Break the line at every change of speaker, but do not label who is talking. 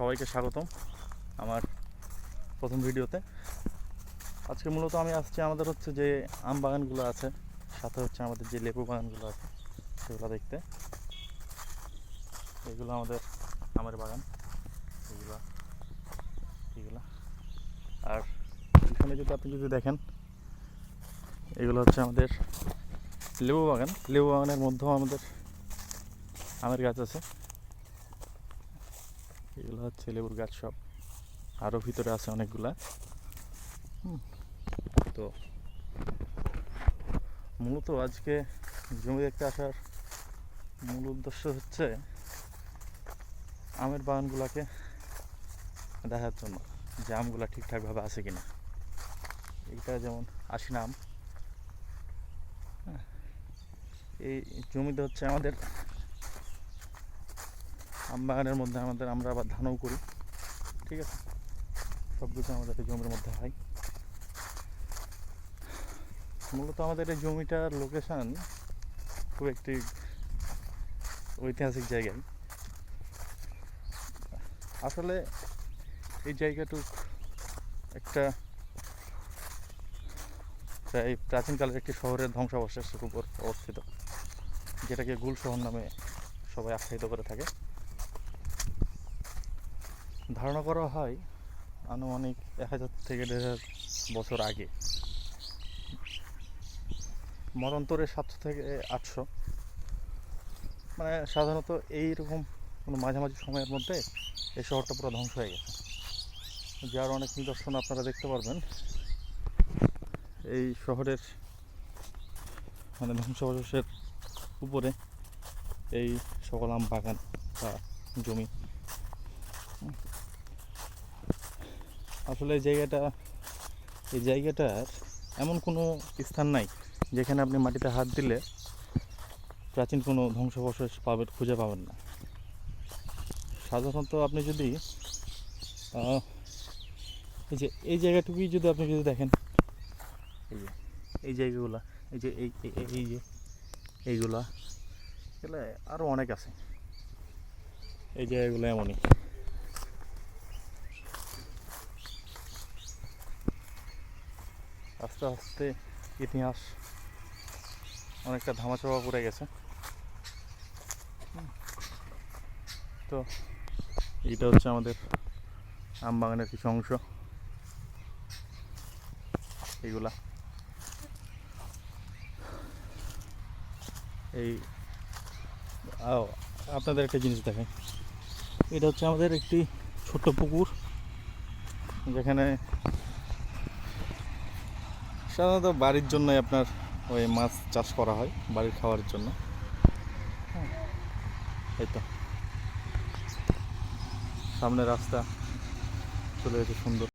সবাইকে স্বাগতম আমার প্রথম ভিডিওতে। আজকে মূলত আমি আসছি আমাদের হচ্ছে যে আম বাগানগুলো আছে, সাথে হচ্ছে আমাদের যে লেবু বাগানগুলো আছে, সেগুলো দেখতে। এগুলো আমাদের আমের বাগান, এগুলো এগুলো। আর এখানে যদি আপনি যদি দেখেন, এগুলো হচ্ছে আমাদের লেবু বাগান। লেবু বাগানের মধ্যেও আমাদের আমের গাছ আছে। এগুলো হচ্ছে লেবুর গাছ সব। আরও ভিতরে আছে অনেকগুলা। তো মূলত আজকে জমি দেখতে আসার মূল উদ্দেশ্য হচ্ছে আমের বাগানগুলোকে দেখার জন্য যে আমগুলো ঠিকঠাকভাবে আছে কিনা। এইটা যেমন আশিনা আম হ্যাঁ, এই জমিতে হচ্ছে আমাদের আম বাগানের মধ্যে আমাদের, আমরা আবার ধানও করি। ঠিক আছে? সব কিছু আমাদের জমির মধ্যে হয়। মূলত আমাদের এই জমিটার লোকেশান খুব একটি ঐতিহাসিক জায়গায়। আসলে এই জায়গাটুক একটা প্রায় প্রাচীনকালের একটি শহরের ধ্বংসাবশেষের উপর অবস্থিত, যেটাকে গুল শহর নামে সবাই আখ্যায়িত করে থাকে। ধারণা করা হয় আনুমানিক এক হাজার থেকে দেড় হাজার বছর আগে। মরন্তরে সাতশো থেকে আটশো। মানে সাধারণত এইরকম কোনো মাঝামাঝি সময়ের মধ্যে এই শহরটা পুরো ধ্বংস হয়ে গেছে। যার অনেক নিদর্শন আপনারা দেখতে পারবেন। এই শহরের মানে ধ্বংসাবশেষের উপরে এই সকল আম বাগান বা জমি আসলে এই জায়গাটা, এই জায়গাটার এমন কোনো স্থান নাই যেখানে আপনি মাটিতে হাত দিলে প্রাচীন কোনো ধ্বংসাবশেষ পাবেন, খুঁজে পাবেন না। সাধারণত আপনি যদি এই যে, এই জায়গাটুকুই যদি আপনি যদি দেখেন, এই যে, এই জায়গাগুলা, এই যে, এই, এই- যে, এইগুলা এগুলো আরও অনেক আছে। এই জায়গাগুলো এমনই। আস্তে আস্তে ইতিহাস অনেকটা ধামাচাপা পড়ে গেছে। তো এইটা হচ্ছে আমাদের আম বাগানের কিছু অংশ। এইগুলা এই আপনাদের একটা জিনিস দেখাই। এটা হচ্ছে আমাদের একটি ছোট্ট পুকুর, যেখানে সাধারণত বাড়ির জন্যই আপনার ওই মাছ চাষ করা হয়, বাড়ির খাওয়ার জন্য। এই তো। সামনে রাস্তা, চলে গেছে সুন্দর।